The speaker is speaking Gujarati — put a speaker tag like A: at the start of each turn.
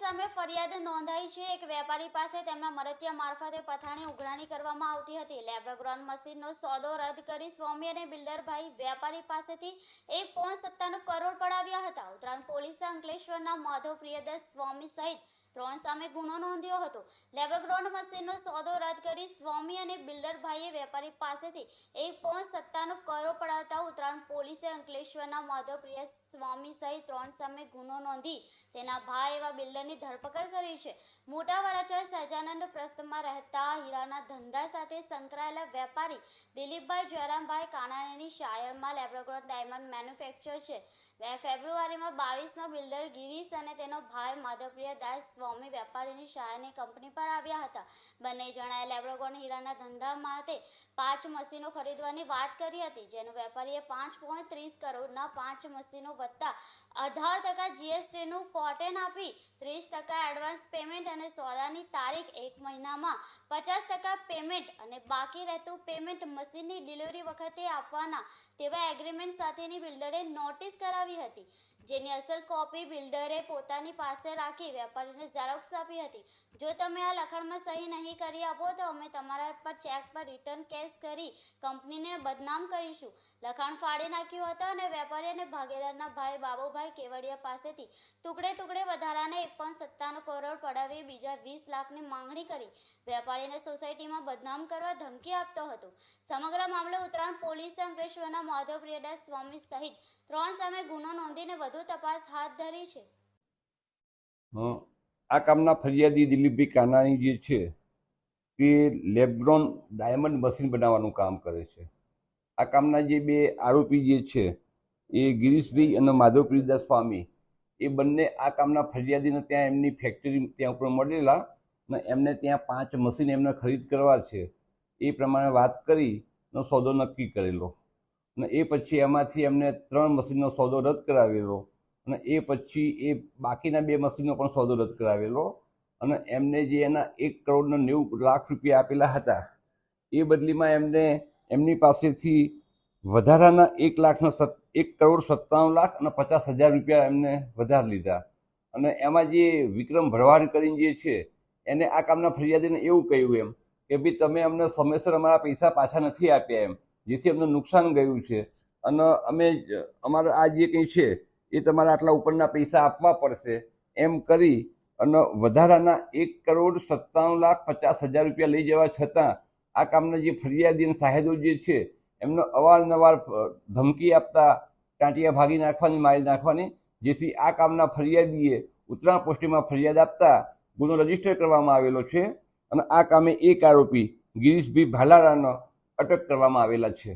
A: સામે ફરિયાદ નોંધાઈ છે. એક વેપારી પાસે તેમના મરતિયા મારફતે પથાણી ઉઘરાણી કરવામાં આવતી હતી. લેબ્રાગ્રોન મશીનનો સોદો રદ કરી સ્વામી અને બિલ્ડરભાઈ વેપારી પાસેથી એક પોઈન્ટ સત્તાણું કરોડ પડાવ્યા હતા. ઉત્તરાયણ પોલીસે અંકલેશ્વરના માધવ પ્રિયદાસ સ્વામી સહિત ત્રણ સામે ગુનો નોંધ્યો હતો. લેબ્રાગ્રોન મશીનનો સોદો રદ કરી સ્વામી અને બિલ્ડરભાઈએ વેપારી પાસેથી એક પોઈન્ટ સત્તાણું પોલીસે અંકલેશ્વરના માધવપ્રિય સ્વામી સહિત ત્રણ સામે ગુનો નોંધી તેના ભાઈ એવા બિલ્ડરની ધરપકડ કરી છે. મોટા વરાછા સહજાનંદ પ્રસ્થમાં રહેતા હીરાના ધંધા સાથે સંકળાયેલા વેપારી દિલીપભાઈ જયરામભાઈ કાનાણીની શાયરમાં લેબ્રોગ્રોન ડાયમંડ મેન્યુફેક્ચર છે. બે ફેબ્રુઆરીમાં બાવીસમાં બિલ્ડર ગિરીશ અને તેનો ભાઈ માધવપ્રિય દાસ સ્વામી વેપારીની શાયરની કંપની પર આવ્યા હતા. બંને જણાએ લેબ્રોગ્રોન હીરાના ધંધા માટે પાંચ મશીનો ખરીદવાની વાત કરી હતી, જેનું વેપારીએ પાંચ ત્રીસ કરોડના પાંચ મશીનો વત્તા અઢાર ટકા જીએસટીનું કોટેન આપી ત્રીસ ટકા એડવાન્સ પેમેન્ટ અને સોદાની તારીખ એક મહિનામાં પચાસ ટકા પેમેન્ટ અને બાકી રહેતું પેમેન્ટ મશીનની ડિલિવરી વખતે આપવાના તેવા એગ્રીમેન્ટ સાથેની બિલ્ડરે નોટિસ કરાવી હતી, જેની અસલ કોપી બિલ્ડરે પોતાની પાસે રાખી વેપારીને ઝેરોક્સ આપી હતી. જો તમે આ લખાણમાં સહી નહીં કરી આપો તો અમે તમારા પર ચેક પર રિટર્ન કેસ કરી કંપનીને બદનામ કરીશું. લખાણ ફાડી નાખ્યું હતો અને વેપારી અને ભાગીદારના ભાઈ બાબુભાઈ કેવડિયા પાસેથી ટુકડે ટુકડે વધારાને એક પણ સત્તાનો કરોડ પડાવી બીજા વીસ લાખની માંગણી કરી. વેપારીને સોસાયટીમાં બદનામ કરવા ધમકી આપતો હતો. સમગ્ર મામલે ઉત્તરાયણ પોલીસે અંકલેશ્વરના માધવ પ્રિયદાસ સ્વામી સહિત ત્રણ સામે ગુનો નોંધીને વધુ તપાસ હાથ ધરી છે.
B: આ કામના ફરિયાદી દિલીપભાઈ કાનાણી જે છે તે લેબ્રોન ડાયમંડ મશીન બનાવવાનું કામ કરે છે. આ કામના જે બે આરોપી જે છે, એ ગિરીશભાઈ અને માધવપ્રીદાસ સ્વામી, એ બંને આ કામના ફરિયાદીને ત્યાં એમની ફેક્ટરી ત્યાં ઉપર મળેલા અને એમને ત્યાં પાંચ મશીન એમને ખરીદ કરવા છે. એ પ્રમાણે વાત કરી નો સોદો નક્કી કરેલો. અને એ પછી એમાંથી એમને ત્રણ મશીનનો સોદો રદ કરાવેલો. અને એ પછી એ બાકીના બે મશીનનો પણ સોદો રદ કરાવેલો. અને એમને જે એના એક કરોડના નેવું લાખ રૂપિયા આપેલા હતા, એ બદલીમાં એમને એમની પાસેથી વધારાના એક લાખના સત, એક કરોડ સત્તાણું લાખ અને પચાસ હજાર રૂપિયા એમને વધારે લીધા. અને એમાં જે વિક્રમ ભરવાડ કરીને જે છે, એને આ કામના ફરિયાદીને એવું કહ્યું એમ કે ભાઈ તમે અમને સમયસર અમારા પૈસા પાછા નથી આપ્યા એમ, જેથી અમને નુકસાન ગયું છે. અને અમે અમારા આ જે કંઈ છે, એ તમારા આટલા ઉપરના પૈસા આપવા પડશે એમ કરી અને વધારાના એક કરોડ સત્તાણું લાખ પચાસ હજાર રૂપિયા લઈ જવા છતાં આ કામના જે ફરિયાદી સાહેદો જે છે, એમનો અવારનવાર ધમકી આપતા ટાંટિયા ભાગી નાખવાની, મારી નાખવાની, જેથી આ કામના ફરિયાદીએ ઉત્તરાયણ પોસ્ટિંગમાં ફરિયાદ આપતા ગુનો રજિસ્ટર કરવામાં આવેલો છે અને આ કામે એક આરોપી ગિરીશભાઈ ભાલારાનો અટક કરવામાં આવેલા છે.